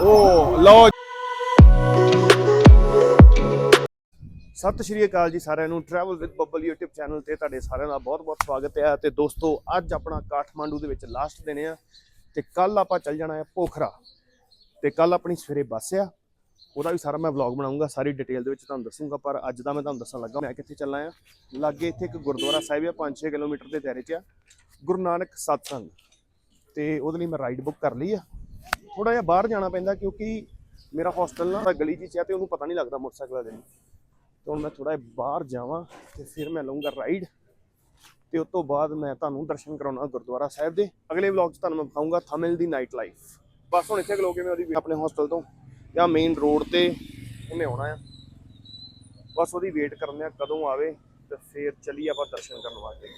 ਓ, ਲਓ ਸਤਿ ਸ਼੍ਰੀ ਅਕਾਲ ਜੀ ਸਾਰਿਆਂ ਨੂੰ। Travel with Babbal YouTube channel ਤੇ ਤੁਹਾਡੇ ਸਾਰਿਆਂ ਦਾ ਬਹੁਤ-ਬਹੁਤ ਸਵਾਗਤ ਹੈ ਤੇ ਦੋਸਤੋ, ਅੱਜ ਆਪਣਾ ਕਾਠਮਾਂਡੂ ਦੇ ਵਿੱਚ ਲਾਸਟ ਦਿਨ ਆ ਤੇ ਕੱਲ ਆਪਾਂ ਚੱਲ ਜਾਣਾ ਹੈ ਪੋਖਰਾ। ਤੇ ਕੱਲ ਆਪਣੀ ਸਵੇਰੇ ਬੱਸ ਆ। ਉਹਦਾ ਵੀ ਸਾਰਾ ਮੈਂ ਵਲੌਗ ਬਣਾਉਂਗਾ, ਸਾਰੀ ਡਿਟੇਲ ਦੇ ਵਿੱਚ ਤੁਹਾਨੂੰ ਦੱਸੂਗਾ, ਪਰ ਅੱਜ ਦਾ ਮੈਂ ਤੁਹਾਨੂੰ ਦੱਸਣ ਲੱਗਾ ਮੈਂ ਕਿੱਥੇ ਚੱਲਣਾ ਆ। ਲਾਗੇ ਇੱਥੇ ਇੱਕ ਗੁਰਦੁਆਰਾ ਸਾਹਿਬ ਆ 5-6 ਕਿਲੋਮੀਟਰ ਦੇ ਦਾਇਰੇ 'ਚ ਆ। ਗੁਰੂ ਨਾਨਕ ਸਤਸੰਗ। ਤੇ ਉਹਦੇ ਲਈ ਮੈਂ ਰਾਈਡ ਬੁੱਕ ਕਰ ਲਈ ਆ। ਥੋੜਾ ਜਿਹਾ ਬਾਹਰ ਜਾਣਾ ਪੈਂਦਾ ਕਿਉਂਕਿ ਮੇਰਾ ਹੋਸਟਲ ਨਾ ਗਲੀ 'ਚ ਹੈ ਤੇ ਉਹਨੂੰ ਪਤਾ ਨਹੀਂ ਲੱਗਦਾ ਮੋਟਰਸਾਈਕਲ ਦੇ ਤੇ ਹੁਣ ਮੈਂ ਥੋੜਾ ਜਿਹਾ ਬਾਹਰ ਜਾਵਾਂ ਤੇ ਫਿਰ ਮੈਂ ਲਵਾਂਗਾ ਰਾਈਡ ਤੇ ਉਸ ਤੋਂ ਬਾਅਦ ਮੈਂ ਤੁਹਾਨੂੰ ਦਰਸ਼ਨ ਕਰਾਉਣਾ ਗੁਰਦੁਆਰਾ ਸਾਹਿਬ ਦੇ। ਅਗਲੇ ਵਲੌਗ 'ਚ ਤੁਹਾਨੂੰ ਮੈਂ ਦਿਖਾਊਂਗਾ ਥਮਿਲ ਦੀ ਨਾਈਟ ਲਾਈਫ ਬਸ ਹੁਣ ਇੱਥੇ ਖਲੋ ਮੈਂ ਉਹਦੀ ਆਪਣੇ ਹੋਸਟਲ ਤੋਂ ਜਾਂ ਮੇਨ ਰੋਡ ਤੇ ਉਹਨੇ ਆਉਣਾ ਆ। ਬਸ ਉਹਦੀ ਵੇਟ ਕਰਨੇ ਆ ਕਦੋਂ ਆਵੇ ਤੇ ਫਿਰ ਚੱਲੀ ਆਪਾਂ ਦਰਸ਼ਨ ਕਰਨ ਵਾਸਤੇ।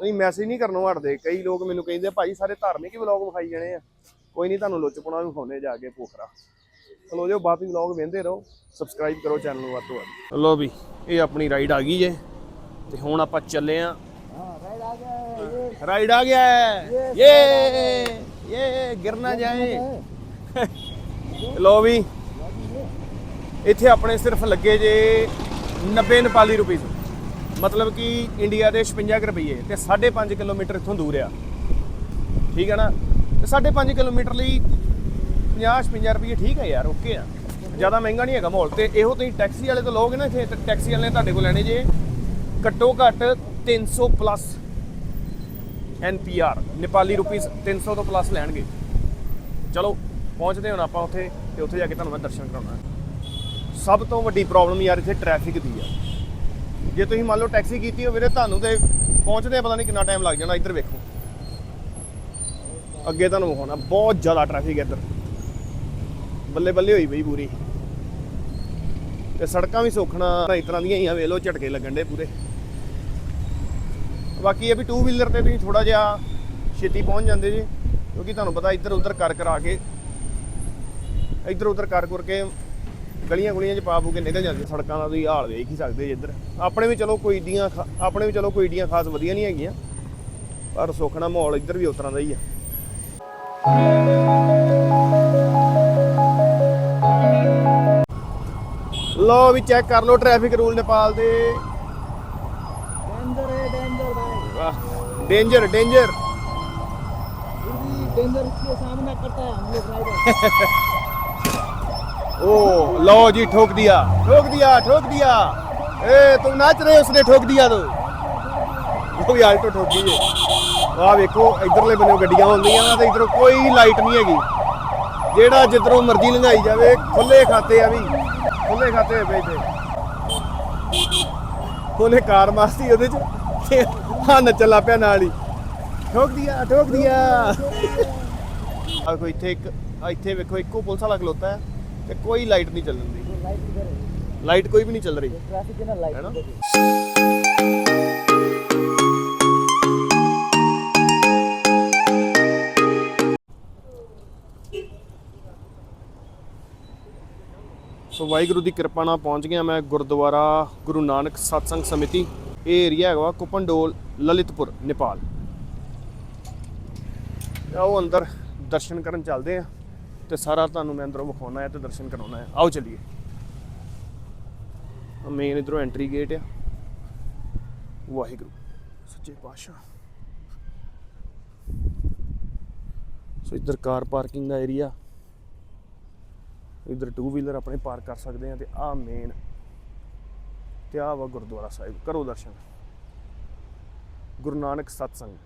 ਨਹੀਂ ਮੈਸੇਜ ਨਹੀਂ ਕਰਨੋਂ ਹਟਦੇ। ਕਈ ਲੋਕ ਮੈਨੂੰ ਕਹਿੰਦੇ ਭਾਈ ਸਾਰੇ ਧਾਰਮਿਕ ਹੀ ਵਲੌਗ ਵਿਖਾਈ ਜਾਣੇ ਆ। ਕੋਈ ਨਹੀਂ ਤੁਹਾਨੂੰ ਲੁੱਚਪੁਣਾ ਵੀ ਵਿਖਾਉਣੇ ਜਾ ਕੇ ਪੋਖਰਾ। ਚਲੋ ਜੋ ਬਾਕੀ ਵਲੌਗ ਵੇਂਦੇ ਰਹੋ। ਸਬਸਕ੍ਰਾਈਬ ਕਰੋ ਚੈਨਲ ਨੂੰ ਵੱਧ ਤੋਂ ਵੱਧ। ਲੋ ਵੀ ਇਹ ਆਪਣੀ ਰਾਈਡ ਆ ਗਈ ਜੇ। ਤੇ ਹੁਣ ਆਪਾਂ ਚੱਲੇ ਆ। ਰਾਈਡ ਆ ਗਿਆ ਹੈ ਯੇ ਯੇ ਗਿਰਨਾ ਜਾਏ। ਲੋ ਵੀ ਇੱਥੇ ਆਪਣੇ ਸਿਰਫ ਲੱਗੇ ਜੇ 90 ਨੇਪਾਲੀ ਰੁਪਏ ਮਤਲਬ ਕਿ ਇੰਡੀਆ ਦੇ 56 ਕੁ ਰੁਪਏ ਤੇ 5.5 ਕਿਲੋਮੀਟਰ ਇੱਥੋਂ ਦੂਰ ਆ। ਠੀਕ ਹੈ ਨਾ? ਤੇ 5.5 ਕਿਲੋਮੀਟਰ ਲਈ 50 56 ਰੁਪਏ ਠੀਕ ਹੈ ਯਾਰ, ਓਕੇ ਆ। ਜ਼ਿਆਦਾ ਮਹਿੰਗਾ ਨਹੀਂ ਹੈਗਾ ਮਾਹੌਲ। ਤੇ ਇਹੋ ਤੁਸੀਂ ਟੈਕਸੀ ਵਾਲੇ ਤੋਂ ਲਓਗੇ ਨਾ ਇੱਥੇ, ਤੇ ਟੈਕਸੀ ਵਾਲੇ ਨੇ ਤੁਹਾਡੇ ਕੋਲ ਲੈਣੇ ਜੇ। ਘੱਟੋ ਘੱਟ 300 ਪਲੱਸ ਐਨਪੀਆਰ ਨੇਪਾਲੀ ਰੁਪੀਸ 300 ਤੋਂ ਪਲੱਸ ਲੈਣਗੇ। ਚਲੋ, ਪਹੁੰਚਦੇ ਹੁਣ ਆਪਾਂ ਉੱਥੇ, ਤੇ ਉੱਥੇ ਜਾ ਕੇ ਤੁਹਾਨੂੰ ਮੈਂ ਦਰਸ਼ਨ ਕਰਾਉਣਾ। ਸਭ ਤੋਂ ਵੱਡੀ ਪ੍ਰੋਬਲਮ ਯਾਰ ਇੱਥੇ ਟ੍ਰੈਫਿਕ ਦੀ ਆ। ਜੇ ਤੁਸੀਂ ਮੰਨ ਲਓ ਟੈਕਸੀ ਕੀਤੀ ਹੋਵੇ ਤੇ ਤੁਹਾਨੂੰ ਤੇ ਪਹੁੰਚਦੇ ਪਤਾ ਨਹੀਂ ਕਿੰਨਾ ਟਾਈਮ ਲੱਗ ਜਾਣਾ, ਇੱਧਰ ਵੇਖੋ। ਅੱਗੇ ਤੁਹਾਨੂੰ ਵਿਖਾਉਣਾ, ਬਹੁਤ ਜ਼ਿਆਦਾ ਟ੍ਰੈਫਿਕ ਹੈ ਇੱਧਰ। ਬੱਲੇ ਬੱਲੇ ਹੋਈ ਬਈ ਪੂਰੀ। ਤੇ ਸੜਕਾਂ ਵੀ ਸੋਖਣਾ, ਇਸ ਤਰ੍ਹਾਂ ਦੀਆਂ ਹੀ ਆ, ਵੇਖ ਲਓ, ਝਟਕੇ ਲੱਗਣ ਦੇ ਪੂਰੇ। ਬਾਕੀ ਇਹ ਵੀ ਟੂ ਵੀਲਰ ਤੇ ਤੁਸੀਂ ਥੋੜਾ ਜਿਹਾ ਛੇਤੀ ਪਹੁੰਚ ਜਾਂਦੇ ਜੀ, ਕਿਉਂਕਿ ਤੁਹਾਨੂੰ ਪਤਾ ਇੱਧਰ ਉੱਧਰ ਕਰ ਕਰਾ ਕੇ ਇੱਧਰ ਉੱਧਰ ਕਰ ਕਰ ਕੇ ਗਲੀਆਂ ਗੁਲੀਆਂ 'ਚ ਪਾ ਪੂ ਕੇ ਨਿਕਲ ਜਾਂਦੇ ਸੜਕਾਂ ਦਾ ਤੁਸੀਂ ਹਾਲ ਵੇਖ ਹੀ ਸਕਦੇ ਜੇ ਆਪਣੇ ਵੀ ਚਲੋ ਕੋਈ ਡੀਆਂ ਆਪਣੇ ਵੀ ਚਲੋ ਕੋਈ ਡੀਆਂ ਖਾਸ ਵਧੀਆ ਨਹੀਂ ਹੈਗੀਆਂ ਪਰ ਸੁਖਣਾ ਮਾਹੌਲ ਇੱਧਰ ਵੀ ਉਸ ਤਰ੍ਹਾਂ ਦਾ ਹੀ ਆ। ਲੋ ਵੀ ਚੈੱਕ ਕਰ ਲਓ ਟ੍ਰੈਫਿਕ ਰੂਲ ਨੇਪਾਲ ਦੇ। ਡੇਂਜਰ ਹੈ ਡੇਂਜਰ ਭਾਈ ਵਾਹ ਡੇਂਜਰ ਡੇਂਜਰ ਡੇਂਜਰ ਕੇ ਸਾਹਮਣਾ ਕਰਤਾ ਹੈ ਹਮ ਲੋਗ ਰਾਈਡਰ ओ लो जी ठोक दिया ठोक दिया ठोक दिया ए तुम नाच रहे हो उसने ठोक दिया तो ਉਹ ਵੀ ਆਲਟੋ ਠੋਕੀ ਜੇ ਆਹ ਵੇਖੋ ਇਧਰਲੇ ਬੰਨੇ ਗੱਡੀਆਂ ਆਉਂਦੀਆਂ ਵਾ ਤੇ ਇਧਰੋਂ ਕੋਈ ਲਾਈਟ ਨਹੀਂ ਹੈਗੀ ਜਿਹੜਾ ਜਿੱਧਰੋਂ ਮਰਜ਼ੀ ਲੰਘਾਈ ਜਾਵੇ ਖੁੱਲੇ ਖਾਤੇ ਆ ਵੀ ਖੁੱਲੇ ਖਾਤੇ ਹੋਏ ਪਏ ਤੇ ਉਹਨੇ ਕਾਰ ਮਾਰਤੀ ਉਹਦੇ ਚ ਤੇ ਹਾਂ ਨੱਚਣ ਲੱਗ ਪਿਆ ਨਾਲ ਹੀ ਠੋਕ ਦਿਆ ਠੋਕ ਦਿਆ ਆ ਕੋਈ ਇੱਥੇ ਇੱਕ ਆ ਇੱਥੇ ਵੇਖੋ ਇੱਕੋ ਪੁਲਿਸ ਵਾਲਾ ਖਲੋਤਾ ਹੈ ਤੇ ਕੋਈ ਲਾਈਟ ਨਹੀਂ ਚੱਲਣ ਦੀ। ਲਾਈਟ ਕੋਈ ਵੀ ਨਹੀਂ ਚੱਲ ਰਹੀ। ਸੋ ਵਾਹਿਗੁਰੂ ਦੀ ਕਿਰਪਾ ਨਾਲ ਪਹੁੰਚ ਗਿਆ ਮੈਂ ਗੁਰਦੁਆਰਾ ਗੁਰੂ ਨਾਨਕ ਸਤਸੰਗ ਸਮਿਤੀ। ਇਹ ਏਰੀਆ ਹੈਗਾ ਕੁਪੰਡੋਲ ਲਲਿਤਪੁਰ, ਨੇਪਾਲ। ਆਓ ਅੰਦਰ ਦਰਸ਼ਨ ਕਰਨ ਚੱਲਦੇ ਆਂ। ਤੇ ਸਾਰਾ ਤੁਹਾਨੂੰ ਮੈਂ ਅੰਦਰੋਂ ਵਿਖਾਉਣਾ ਹੈ ਤੇ ਦਰਸ਼ਨ ਕਰਾਉਣਾ ਹੈ। ਆਓ ਚੱਲੀਏ। ਮੇਨ ਇਧਰੋਂ ਐਂਟਰੀ ਗੇਟ ਆ। ਵਾਹਿਗੁਰੂ, ਸੱਚੇ ਪਾਤਸ਼ਾਹ। ਸੋ ਇੱਧਰ ਕਾਰ ਪਾਰਕਿੰਗ ਦਾ ਏਰੀਆ ਇੱਧਰ ਟੂ ਵੀਲਰ ਆਪਣੇ ਪਾਰਕ ਕਰ ਸਕਦੇ ਆ ਤੇ ਆਹ ਮੇਨ ਤੇ ਆਹ ਵਾ ਗੁਰਦੁਆਰਾ ਸਾਹਿਬ। ਕਰੋ ਦਰਸ਼ਨ। ਗੁਰੂ ਨਾਨਕ ਸਤਸੰਗ।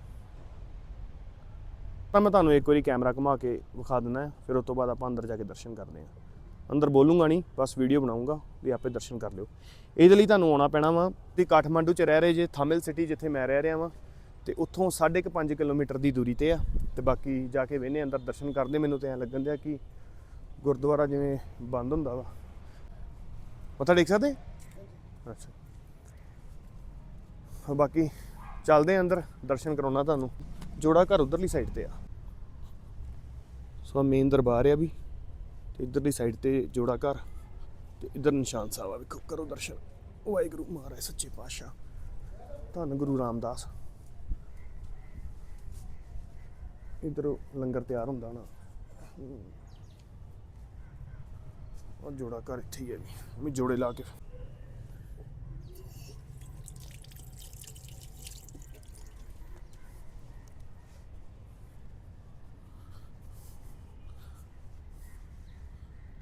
ਤਾਂ ਮੈਂ ਤੁਹਾਨੂੰ ਇੱਕ ਵਾਰੀ ਕੈਮਰਾ ਘੁਮਾ ਕੇ ਵਿਖਾ ਦਿੰਦਾ ਫਿਰ ਉਸ ਤੋਂ ਬਾਅਦ ਆਪਾਂ ਅੰਦਰ ਜਾ ਕੇ ਦਰਸ਼ਨ ਕਰਦੇ ਹਾਂ। ਅੰਦਰ ਬੋਲੂੰਗਾ ਨਹੀਂ, ਬਸ ਵੀਡੀਓ ਬਣਾਉਂਗਾ, ਵੀ ਆਪੇ ਦਰਸ਼ਨ ਕਰ ਲਿਓ। ਇਹਦੇ ਲਈ ਤੁਹਾਨੂੰ ਆਉਣਾ ਪੈਣਾ ਵਾ ਤੇ ਕਾਠਮੰਡੂ ਚ ਰਹਿ ਰਹੇ ਜੇ, ਥਾਮਿਲ ਸਿਟੀ ਜਿੱਥੇ ਮੈਂ ਰਹਿ ਰਿਹਾ ਵਾਂ, ਤੇ ਉੱਥੋਂ 5.5 ਕਿਲੋਮੀਟਰ ਦੀ ਦੂਰੀ ਤੇ ਆ, ਤੇ ਬਾਕੀ ਜਾ ਕੇ ਵੇਨੇ ਅੰਦਰ ਦਰਸ਼ਨ ਕਰਦੇ, ਮੈਨੂੰ ਤੇ ਐ ਲੱਗਣ ਦਿਆ ਕਿ ਗੁਰਦੁਆਰਾ ਜਿਵੇਂ ਬੰਦ ਹੁੰਦਾ ਵਾ। ਮੱਥਾ ਟੇਕ ਸਕਦੇ? ਅੱਛਾ। ਬਾਕੀ ਚੱਲਦੇ ਆਂ ਅੰਦਰ, ਦਰਸ਼ਨ ਕਰਾਉਣਾ ਤੁਹਾਨੂੰ। ਜੋੜਾ ਘਰ ਉਧਰਲੀ ਸਾਈਡ ਤੇ ਆ। ਸੋ ਮੇਨ ਦਰਬਾਰ ਆ ਵੀ, ਤੇ ਇਧਰਲੀ ਸਾਈਡ ਤੇ ਜੋੜਾ ਘਰ, ਤੇ ਇਧਰ ਨਿਸ਼ਾਨ ਸਾਹਿਬ ਆ ਵੇਖੋ ਕਰੋ ਦਰਸ਼ਨ। ਵਾਹਿਗੁਰੂ ਮਹਾਰਾਜ, ਸੱਚੇ ਪਾਤਸ਼ਾਹ। ਧੰਨ ਗੁਰੂ ਰਾਮਦਾਸ। ਇਧਰ ਲੰਗਰ ਤਿਆਰ ਹੁੰਦਾ ਨਾ। ਉਹ ਜੋੜਾ ਘਰ ਇੱਥੇ ਹੀ ਹੈ ਵੀ ਜੋੜੇ ਲਾ ਕੇ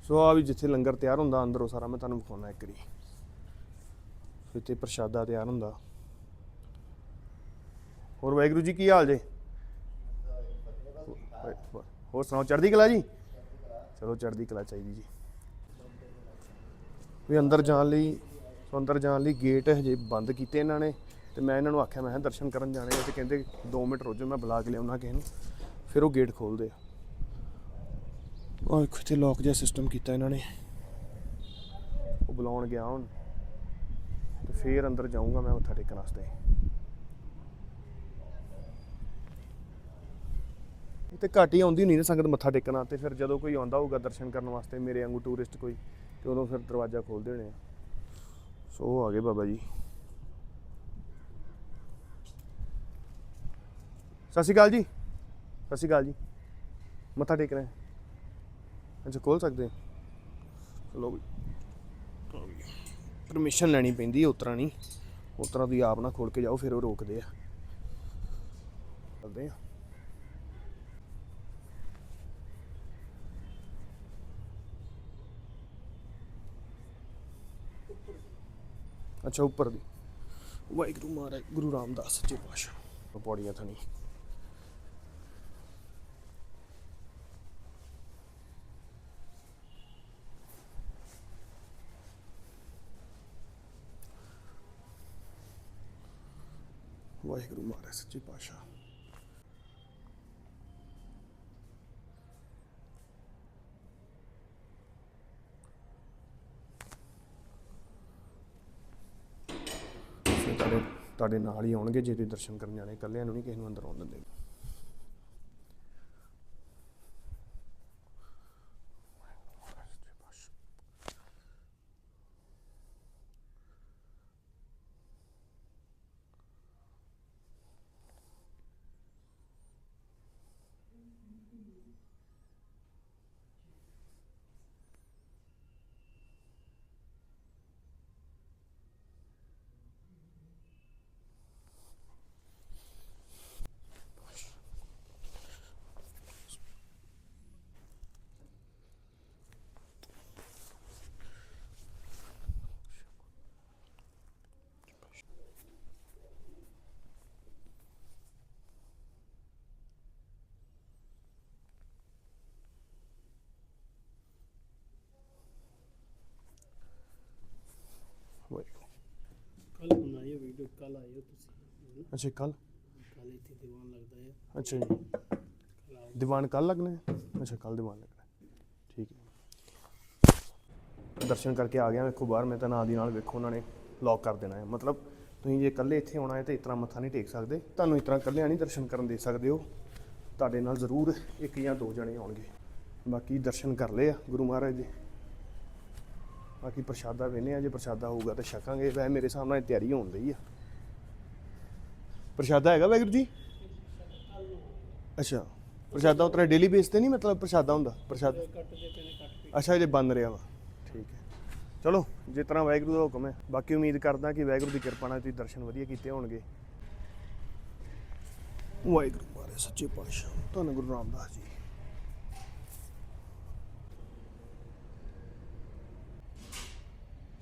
ਸੋ ਆ ਵੀ ਜਿੱਥੇ ਲੰਗਰ ਤਿਆਰ ਹੁੰਦਾ, ਅੰਦਰ ਉਹ ਸਾਰਾ ਮੈਂ ਤੁਹਾਨੂੰ ਵਿਖਾਉਣਾ ਇੱਕ ਵਾਰੀ। ਇੱਥੇ ਪ੍ਰਸ਼ਾਦਾ ਤਿਆਰ ਹੁੰਦਾ। ਹੋਰ ਵਾਹਿਗੁਰੂ ਜੀ, ਕੀ ਹਾਲ ਜੇ? ਹੋਰ ਸੁਣਾਓ, ਚੜ੍ਹਦੀ ਕਲਾ ਜੀ? ਚਲੋ, ਚੜ੍ਹਦੀ ਕਲਾ ਚਾਹੀਦੀ ਜੀ। ਵੀ ਅੰਦਰ ਜਾਣ ਲਈ, ਸੋ ਅੰਦਰ ਜਾਣ ਲਈ ਗੇਟ ਹਜੇ ਬੰਦ ਕੀਤੇ ਇਹਨਾਂ ਨੇ ਤੇ ਮੈਂ ਇਹਨਾਂ ਨੂੰ ਆਖਿਆ, ਮੈਂ ਕਿਹਾ ਦਰਸ਼ਨ ਕਰਨ ਜਾਣੇ ਆ ਤੇ ਕਹਿੰਦੇ 2 ਮਿੰਟ ਰੋਜੋ ਮੈਂ ਬੁਲਾ ਕੇ ਲਿਆਉਣਾ ਕਿਸੇ ਨੂੰ। ਫਿਰ ਉਹ ਗੇਟ ਖੋਲਦੇ ਆ। ਉਹ ਇੱਕ ਇੱਥੇ ਲੋਕ ਜਿਹਾ ਸਿਸਟਮ ਕੀਤਾ ਇਹਨਾਂ ਨੇ। ਉਹ ਬੁਲਾਉਣ ਗਿਆ ਹੁਣ। ਤੇ ਫੇਰ ਅੰਦਰ ਜਾਊਂਗਾ ਮੈਂ ਮੱਥਾ ਟੇਕਣ ਵਾਸਤੇ। ਤੇ ਘੱਟ ਹੀ ਆਉਂਦੀ ਨਹੀਂ ਨਾ ਸੰਗਤ ਮੱਥਾ ਟੇਕਣਾ ਤੇ ਫਿਰ ਜਦੋਂ ਕੋਈ ਆਉਂਦਾ ਹੋਊਗਾ ਦਰਸ਼ਨ ਕਰਨ ਵਾਸਤੇ ਮੇਰੇ ਵਾਂਗੂ ਟੂਰਿਸਟ ਕੋਈ, ਤੇ ਉਦੋਂ ਫਿਰ ਦਰਵਾਜ਼ਾ ਖੋਲ ਦੇਣੇ ਆ। ਸੋ ਆ ਗਏ ਬਾਬਾ ਜੀ। ਸਤਿ ਸ਼੍ਰੀ ਅਕਾਲ ਜੀ। ਸਤਿ ਸ਼੍ਰੀ ਅਕਾਲ ਜੀ। ਮੱਥਾ ਟੇਕ ਰਹੇ ਅੱਛਾ ਖੋਲ ਸਕਦੇ ਚਲੋ ਵੀ। ਪਰਮਿਸ਼ਨ ਲੈਣੀ ਪੈਂਦੀ ਹੈ ਉਤਰਾ ਨਹੀਂ। ਉਤਰਾ ਤੁਸੀਂ ਆਪ ਨਾ ਖੋਲ ਕੇ ਜਾਓ, ਫਿਰ ਉਹ ਰੋਕਦੇ ਆ। ਚੱਲਦੇ ਆ। ਅੱਛਾ, ਉੱਪਰ ਦੀ। ਵਾਹਿਗੁਰੂ ਮਹਾਰਾਜ, ਗੁਰੂ ਰਾਮਦਾਸ ਜੀ ਪਾਤਸ਼ਾਹ। ਪੌੜੀਆਂ ਥਣੀ। ਵਾਹਿਗੁਰੂ ਮਹਾਰਾਜ, ਸੱਚੇ ਪਾਤਸ਼ਾਹ। ਤੁਹਾਡੇ ਤੁਹਾਡੇ ਨਾਲ ਹੀ ਆਉਣਗੇ, ਜੇ ਤੁਸੀਂ ਦਰਸ਼ਨ ਕਰਨ ਜਾਣੇ, ਇਕੱਲਿਆਂ ਨੂੰ ਨਹੀਂ ਕਿਸੇ ਨੂੰ ਅੰਦਰ ਆਉਣ ਦਿੰਦੇ ਵਾਹਿਗੁਰੂ ਕੱਲ ਕੱਲ ਅੱਛਾ ਕੱਲ? ਕੱਲ ਇੱਥੇ ਦੀਵਾਨ ਲੱਗਦਾ ਹੈ ਅੱਛਾ ਜੀ। ਕੱਲ ਆਓ। ਦੀਵਾਨ ਕੱਲ ਲੱਗਣਾ ਹੈ? ਅੱਛਾ ਕੱਲ ਦੀਵਾਨ ਲੱਗਣਾ ਹੈ। ਠੀਕ ਹੈ। ਦਰਸ਼ਨ ਕਰਕੇ ਆ ਗਿਆ ਵੇਖੋ ਬਾਹਰ ਮੈਂ ਤਾਂ ਨਾਲ ਦੀ ਨਾਲ ਵੇਖੋ ਉਹਨਾਂ ਨੇ ਲੌਕ ਕਰ ਦੇਣਾ ਹੈ। ਮਤਲਬ ਤੁਸੀਂ ਜੇ ਇਕੱਲੇ ਇੱਥੇ ਆਉਣਾ ਹੈ ਤੇ ਇਤਨਾ ਮੱਥਾ ਨਹੀਂ ਟੇਕ ਸਕਦੇ। ਤੁਹਾਨੂੰ ਇਤਨਾ ਇਕੱਲਿਆਂ ਨਹੀਂ ਦਰਸ਼ਨ ਕਰਨ ਦੇ ਸਕਦੇ ਹੋ ਤੁਹਾਡੇ ਨਾਲ ਜ਼ਰੂਰ ਇੱਕ ਜਾਂ ਦੋ ਜਣੇ ਆਉਣਗੇ। ਬਾਕੀ ਦਰਸ਼ਨ ਕਰ ਲਏ ਆ ਗੁਰੂ ਮਹਾਰਾਜ ਦੇ। ਬਾਕੀ ਪ੍ਰਸ਼ਾਦਾ ਵੇਨੇ ਆ ਜੇ ਪ੍ਰਸ਼ਾਦਾ ਹੋਊਗਾ ਤਾਂ ਛਕਾਂਗੇ। ਵੈ ਮੇਰੇ ਹਿਸਾਬ ਨਾਲ ਤਿਆਰੀ ਹੋਣ ਲਈ ਆ। ਪ੍ਰਸ਼ਾਦਾ ਹੈਗਾ ਵਾਹਿਗੁਰੂ ਜੀ? ਅੱਛਾ ਪ੍ਰਸ਼ਾਦਾ ਉਤਰਾ ਡੇਲੀ ਬੇਸ ਤੇ ਨਹੀਂ ਮਤਲਬ ਪ੍ਰਸ਼ਾਦਾ ਹੁੰਦਾ? ਪ੍ਰਸ਼ਾਦ ਅੱਛਾ ਜੇ ਬਣ ਰਿਹਾ ਵਾ। ਠੀਕ ਹੈ। ਚਲੋ ਜਿਸ ਤਰ੍ਹਾਂ ਵਾਹਿਗੁਰੂ ਦਾ ਹੁਕਮ ਹੈ। ਬਾਕੀ ਉਮੀਦ ਕਰਦਾ ਕਿ ਵਾਹਿਗੁਰੂ ਦੀ ਕਿਰਪਾ ਨਾਲ ਤੁਸੀਂ ਦਰਸ਼ਨ ਵਧੀਆ ਕੀਤੇ ਹੋਣਗੇ। ਵਾਹਿਗੁਰੂ ਮਾਰੇ ਸੱਚੇ ਪਾਤਸ਼ਾਹ ਧੰਨ ਗੁਰੂ ਰਾਮਦਾਸ ਜੀ।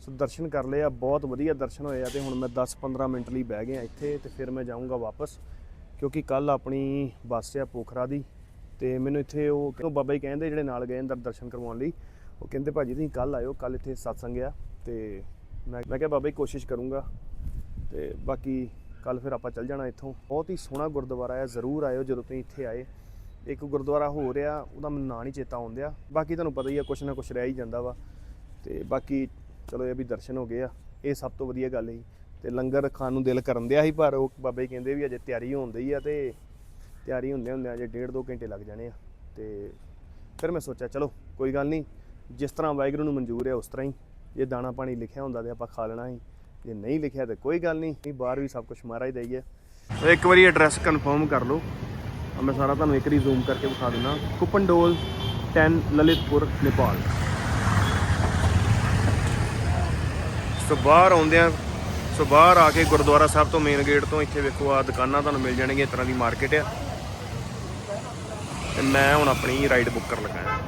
ਸੋ ਦਰਸ਼ਨ ਕਰ ਲਏ ਆ, ਬਹੁਤ ਵਧੀਆ ਦਰਸ਼ਨ ਹੋਏ ਆ ਤੇ ਹੁਣ ਮੈਂ 10-15 ਮਿੰਟ ਲਈ ਬਹਿ ਗਿਆ ਇੱਥੇ ਤੇ ਫਿਰ ਮੈਂ ਜਾਊਂਗਾ ਵਾਪਸ, ਕਿਉਂਕਿ ਕੱਲ ਆਪਣੀ ਬੱਸ ਆ ਪੋਖਰਾ ਦੀ ਤੇ ਮੈਨੂੰ ਇੱਥੇ ਉਹ ਬਾਬਾ ਜੀ ਕਹਿੰਦੇ ਜਿਹੜੇ ਨਾਲ ਗਏ ਅੰਦਰ ਦਰਸ਼ਨ ਕਰਵਾਉਣ ਲਈ, ਉਹ ਕਹਿੰਦੇ ਭਾਜੀ ਤੁਸੀਂ ਕੱਲ ਆਇਓ ਕੱਲ ਇੱਥੇ ਸਤਸੰਗ ਆ ਤੇ ਮੈਂ ਮੈਂ ਕਿਹਾ ਬਾਬਾ ਜੀ ਕੋਸ਼ਿਸ਼ ਕਰੂੰਗਾ ਤੇ ਬਾਕੀ ਕੱਲ ਫਿਰ ਆਪਾਂ ਚੱਲ ਜਾਣਾ ਇੱਥੋਂ। ਬਹੁਤ ਹੀ ਸੋਹਣਾ ਗੁਰਦੁਆਰਾ ਹੈ ਜ਼ਰੂਰ ਆਇਓ ਜਦੋਂ ਤੁਸੀਂ ਇੱਥੇ ਆਏ। ਇੱਕ ਗੁਰਦੁਆਰਾ ਹੋ ਰਿਹਾ ਉਹਦਾ ਮੈਨੂੰ ਨਾਂ ਨਹੀਂ ਚੇਤਾ ਆਉਂਦਿਆ ਬਾਕੀ ਤੁਹਾਨੂੰ ਪਤਾ ਹੀ ਆ, ਕੁਛ ਨਾ ਕੁਛ ਰਹਿ ਹੀ ਜਾਂਦਾ ਵਾ। ਤੇ ਬਾਕੀ ਚਲੋ ਇਹ ਵੀ ਦਰਸ਼ਨ ਹੋ ਗਏ ਆ, ਇਹ ਸਭ ਤੋਂ ਵਧੀਆ ਗੱਲ ਸੀ। ਤੇ ਲੰਗਰ ਖਾਣ ਨੂੰ ਦਿਲ ਕਰਨ ਦਿਆ ਸੀ, ਪਰ ਉਹ ਬਾਬਾ ਜੀ ਕਹਿੰਦੇ ਵੀ ਅਜੇ ਤਿਆਰੀ ਹੋਣ ਡਈ ਆ ਤੇ ਤਿਆਰੀ ਹੁੰਦੇ ਹੁੰਦੇ ਅਜੇ ਡੇਢ ਦੋ ਘੰਟੇ ਲੱਗ ਜਾਣੇ ਆ। ਤੇ ਫਿਰ ਮੈਂ ਸੋਚਿਆ, ਚਲੋ ਕੋਈ ਗੱਲ ਨਹੀਂ, ਜਿਸ ਤਰ੍ਹਾਂ ਵਾਹਿਗੁਰੂ ਨੂੰ ਮਨਜ਼ੂਰ ਹੈ ਉਸ ਤਰ੍ਹਾਂ ਹੀ। ਜੇ ਦਾਣਾ ਪਾਣੀ ਲਿਖਿਆ ਹੁੰਦਾ ਤੇ ਆਪਾਂ ਖਾ ਲੈਣਾ ਸੀ, ਜੇ ਨਹੀਂ ਲਿਖਿਆ ਤੇ ਕੋਈ ਗੱਲ ਨਹੀਂ ਬਾਹਰ ਵੀ ਸਭ ਕੁਝ ਮਹਾਰਾਜ ਦਾ ਹੀ ਹੈ ਇੱਕ ਵਾਰੀ ਐਡਰੈਸ ਕਨਫਰਮ ਕਰ ਲਓ ਮੈਂ ਸਾਰਾ ਤੁਹਾਨੂੰ ਇੱਕ ਵਾਰੀ ਜ਼ੂਮ ਕਰਕੇ ਵਿਖਾ ਦਿੰਦਾ। ਕੁਪਨਡੋਲ 10 ਲਲਿਤਪੁਰ, ਨੇਪਾਲ। ਸੋ ਬਾਹਰ ਆਉਂਦਿਆਂ, ਸੋ ਬਾਹਰ ਆ ਕੇ ਗੁਰਦੁਆਰਾ ਸਾਹਿਬ ਤੋਂ ਮੇਨ ਗੇਟ ਤੋਂ ਇੱਥੇ ਵੇਖੋ ਆ ਦੁਕਾਨਾਂ ਤੁਹਾਨੂੰ ਮਿਲ ਜਾਣਗੀਆਂ, ਇਸ ਤਰ੍ਹਾਂ ਦੀ ਮਾਰਕੀਟ ਆ। ਤੇ ਮੈਂ ਹੁਣ ਆਪਣੀ ਰਾਈਡ ਬੁੱਕ ਕਰਨ ਲੱਗਾ ਹਾਂ।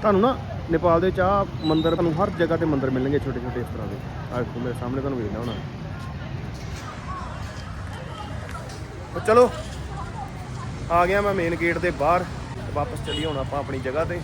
ਤੁਹਾਨੂੰ ਨਾ ਨੇਪਾਲ ਦੇ ਚਾਹ ਮੰਦਰ, ਤੁਹਾਨੂੰ ਹਰ ਜਗ੍ਹਾ ਤੇ ਮੰਦਰ ਮਿਲਣਗੇ ਛੋਟੇ ਛੋਟੇ ਇਸ ਤਰ੍ਹਾਂ ਦੇ। ਆਹ ਦੇਖੋ, ਮੇਰੇ ਸਾਹਮਣੇ ਤੁਹਾਨੂੰ ਵੇਖਣਾ ਹੋਣਾ। ਤਾਂ ਚਲੋ, ਆ ਗਿਆ ਮੈਂ ਮੇਨ ਗੇਟ ਦੇ ਬਾਹਰ ਵਾਪਸ ਚੱਲੀ ਹੁਣ ਆਪਾਂ ਆਪਣੀ ਜਗ੍ਹਾ ਤੇ।